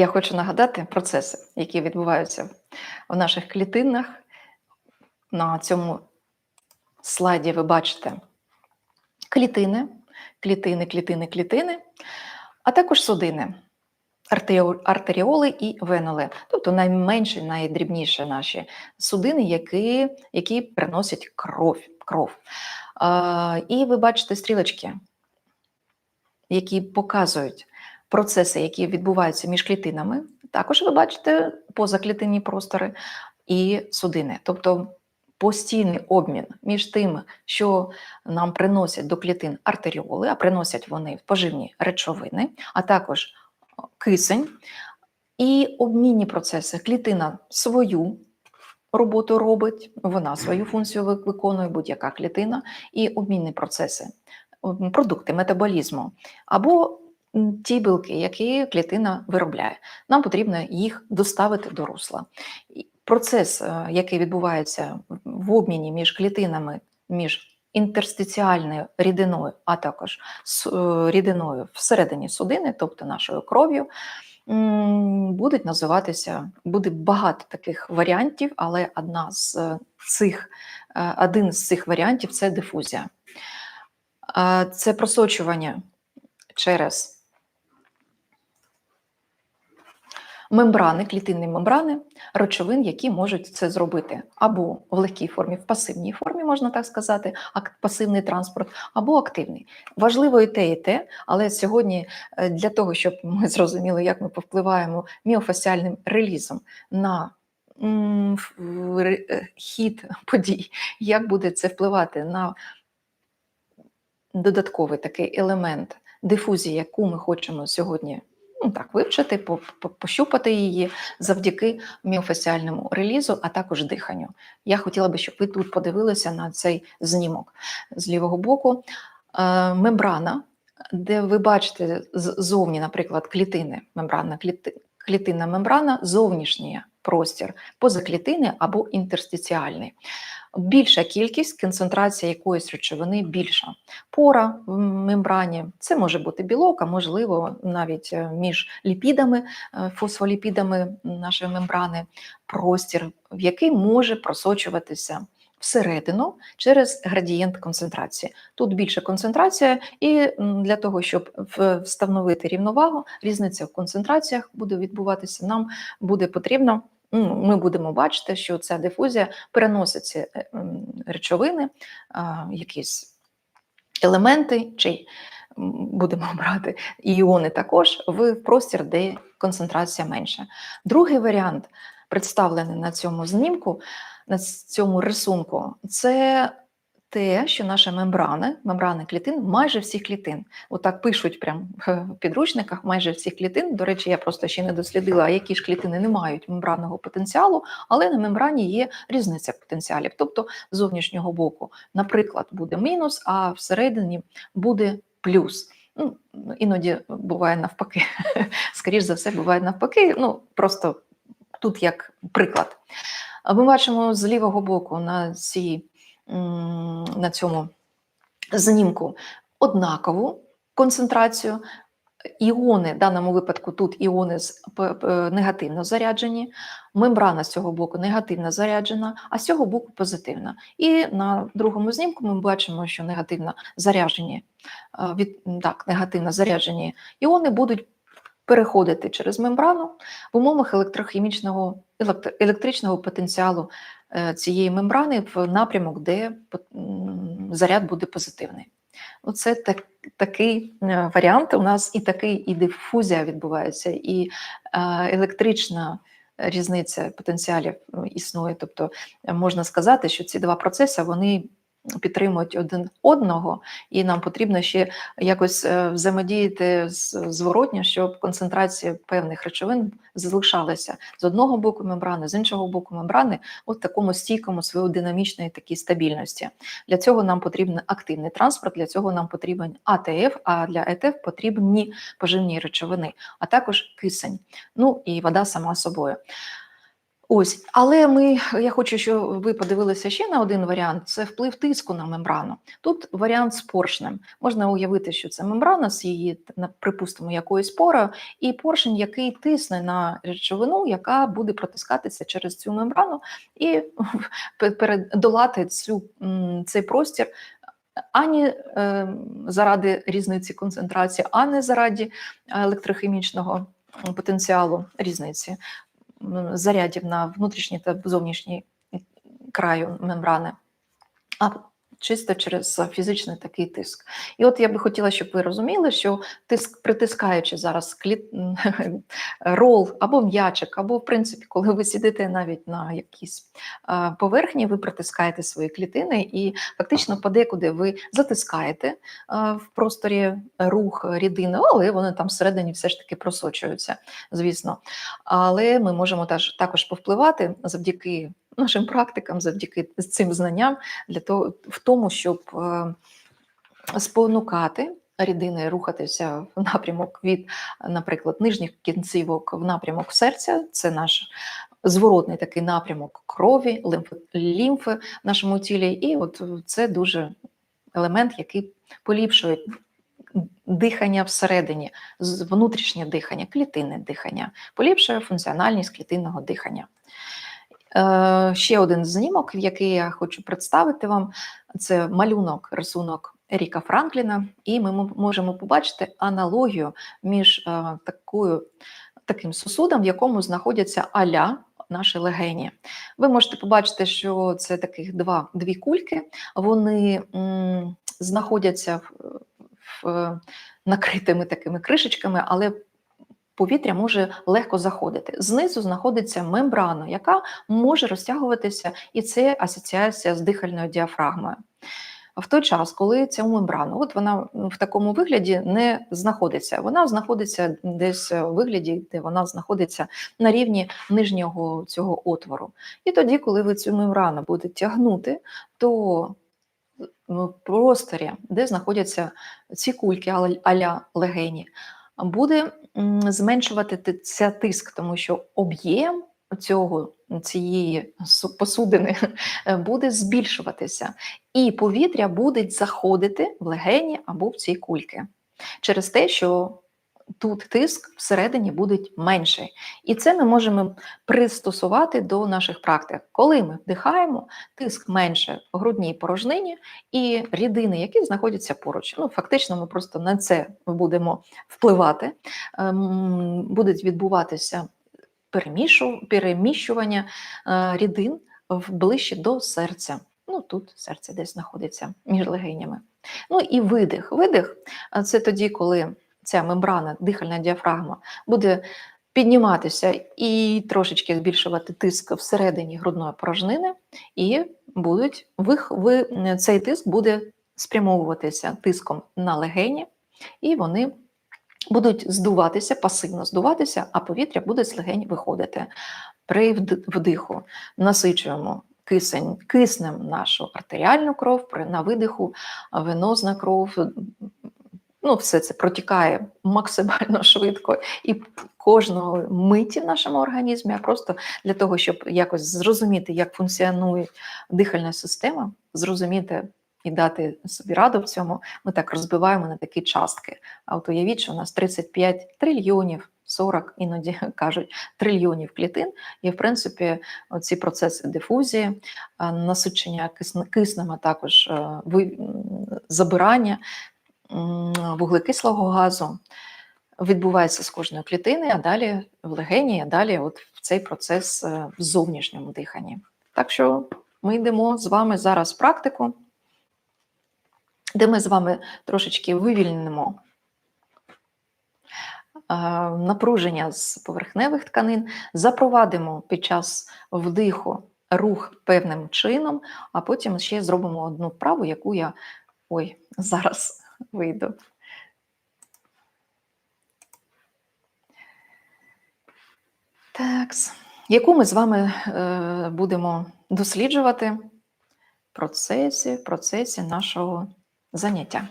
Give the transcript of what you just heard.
Я хочу нагадати процеси, які відбуваються в наших клітинах. На цьому слайді ви бачите клітини, клітини, клітини, клітини, а також судини, артеріоли і веноли, тобто найменші, найдрібніші наші судини, які, які приносять кров. кров. І ви бачите стрілочки, які показують процеси, які відбуваються між клітинами. Також ви бачите позаклітинні простори і судини, тобто постійний обмін між тим, що нам приносять до клітин артеріоли, а приносять вони поживні речовини, а також кисень і обмінні процеси. Клітина свою роботу робить, вона свою функцію виконує будь-яка клітина, і обмінні процеси, продукти метаболізму або ті білки, які клітина виробляє. Нам потрібно їх доставити до русла. Процес, е, який відбувається в обміні між клітинами, між інтерстиціальною рідиною, а також е, рідиною всередині судини, тобто нашою кров'ю, будуть називатися, буде багато таких варіантів, але одна з е, цих, один з цих варіантів це дифузія. Це просочування через мембрани, клітинні мембрани, речовин, які можуть це зробити або в легкій формі, в пасивній формі, можна так сказати, пасивний транспорт, або активний. Важливо і те, і те, але сьогодні е, для того, щоб ми зрозуміли, як ми повпливаємо міофасіальним релізом на е, хід подій, як буде це впливати на додатковий такий елемент дифузії, яку ми хочемо сьогодні ну, так, вивчити, по- по- пощупати її завдяки міофасіальному релізу, а також диханню. Я хотіла би, щоб ви тут подивилися на цей знімок з лівого боку. Е, мембрана, де ви бачите ззовні, наприклад, клітини, мембрана, кліти, клітинна мембрана, зовнішній простір, позаклітини або інтерстиціальний. Більша кількість, концентрація якоїсь речовини більша. Пора в мембрані це може бути білок, а можливо навіть е, між ліпідами, е, фосфоліпідами нашої мембрани, простір, в який може просочуватися всередину через градієнт концентрації. Тут більша концентрація, і для того, щоб встановити рівновагу, різниця в концентраціях буде відбуватися, нам буде потрібно. ну, Ми будемо бачити, що ця дифузія переносить ці е, речовини, якісь елементи, чи будемо брати іони також в простір, де концентрація менша. Другий варіант, представлений на цьому знімку, на цьому рисунку, це те, що наша мембрана, мембрани клітин, майже всіх клітин. Отак пишуть прям в підручниках майже всіх клітин. До речі, я просто ще не дослідила, які ж клітини не мають мембранного потенціалу, але на мембрані є різниця потенціалів. Тобто з зовнішнього боку, наприклад, буде мінус, а всередині буде плюс. Ну, іноді буває навпаки. Скоріш за все, буває навпаки. Ну, просто тут як приклад. Ми бачимо з лівого боку на, цій, на цьому знімку однакову концентрацію. Іони, в даному випадку тут іони негативно заряджені, мембрана з цього боку негативно заряджена, а з цього боку позитивна. І на другому знімку ми бачимо, що негативно заряджені, від, так, негативно заряджені іони будуть переходити через мембрану в умовах електрохімічного електр- електричного потенціалу е, цієї мембрани в напрямок, де заряд буде позитивний. Оце так, такий е, варіант. У нас і такий і дифузія відбувається, і е, електрична різниця потенціалів існує. Тобто можна сказати, що ці два процеси вони підтримують один одного, і нам потрібно ще якось е, взаємодіяти з зворотньо, щоб концентрація певних речовин залишалася з одного боку мембрани, з іншого боку мембрани, от такому стійкому своєї динамічної такій стабільності. Для цього нам потрібен активний транспорт, для цього нам потрібен АТФ, а для ЕТФ потрібні поживні речовини, а також кисень, ну і вода сама собою. Ось, але ми, я хочу, щоб ви подивилися ще на один варіант: це вплив тиску на мембрану. Тут варіант з поршнем. Можна уявити, що це мембрана з її, припустимо, якоюсь порою, і поршень, який тисне на речовину, яка буде протискатися через цю мембрану і передолати цю, цей простір. Ані е, заради різниці концентрації, а не заради електрохімічного потенціалу різниці зарядів на внутрішній та зовнішній краю мембрани, а чисто через фізичний такий тиск. І от я би хотіла, щоб ви розуміли, що тиск, притискаючи зараз кліт... рол або м'ячик, або в принципі, коли ви сидите навіть на якійсь поверхні, ви притискаєте свої клітини, і фактично подекуди ви затискаєте в просторі рух рідини, але вони там всередині все ж таки просочуються, звісно. Але ми можемо також повпливати завдяки нашим практикам, завдяки цим знанням для того, в тому, щоб е, спонукати рідини рухатися в напрямок від, наприклад, нижніх кінцівок в напрямок серця. Це наш зворотний такий напрямок крові, лімфи, лімфи в нашому тілі. І от це дуже елемент, який поліпшує дихання всередині, внутрішнє дихання, клітинне дихання, поліпшує функціональність клітинного дихання. Е, ще один знімок, який я хочу представити вам, це малюнок, рисунок Еріка Франкліна, і ми можемо побачити аналогію між е, такою, таким сосудом, в якому знаходяться аля наші легені. Ви можете побачити, що це таких два, дві кульки, вони м, знаходяться в, в, е, накритими такими кришечками, але повітря може легко заходити. Знизу знаходиться мембрана, яка може розтягуватися, і це асоціація з дихальною діафрагмою. В той час, коли ця мембрана, от вона в такому вигляді не знаходиться. Вона знаходиться десь у вигляді, де вона знаходиться на рівні нижнього цього отвору. І тоді, коли ви цю мембрану будете тягнути, то в просторі, де знаходяться ці кульки аля легені, буде зменшувати ти- ця тиск, тому що об'єм цього цієї су- посудини е, буде збільшуватися, і повітря буде заходити в легені або в ці кульки через те, що тут тиск всередині буде менший. І це ми можемо пристосувати до наших практик. Коли ми вдихаємо, тиск менше в грудній порожнині і рідини, які знаходяться поруч. Ну, фактично, ми просто на це будемо впливати. Ем, Будуть відбуватися перемішу, переміщування е, рідин в- ближче до серця. Ну, тут серце десь знаходиться між легенями. Ну і видих. Видих це тоді, коли ця мембрана, дихальна діафрагма буде підніматися і трошечки збільшувати тиск всередині грудної порожнини, і будуть ви, цей тиск буде спрямовуватися тиском на легені, і вони будуть здуватися, пасивно здуватися, а повітря буде з легень виходити. При вдиху насичуємо кисень, киснем нашу артеріальну кров, при на видиху венозна кров. Ну, все це протікає максимально швидко і кожного миті в нашому організмі, а просто для того, щоб якось зрозуміти, як функціонує дихальна система, зрозуміти і дати собі раду в цьому, ми так розбиваємо на такі частки. А от уявіть, що у нас 35 трильйонів, 40, іноді кажуть, трильйонів клітин, і в принципі ці процеси дифузії, насичення кисн- киснем, а також е, забирання вуглекислого газу відбувається з кожної клітини, а далі в легені, а далі от в цей процес е, в зовнішньому диханні. Так що ми йдемо з вами зараз в практику, де ми з вами трошечки вивільнимо е, напруження з поверхневих тканин, запровадимо під час вдиху рух певним чином, а потім ще зробимо одну вправу, яку я ой, зараз вийду. Так, яку ми з вами е, будемо досліджувати в процесі, процесі нашого заняття.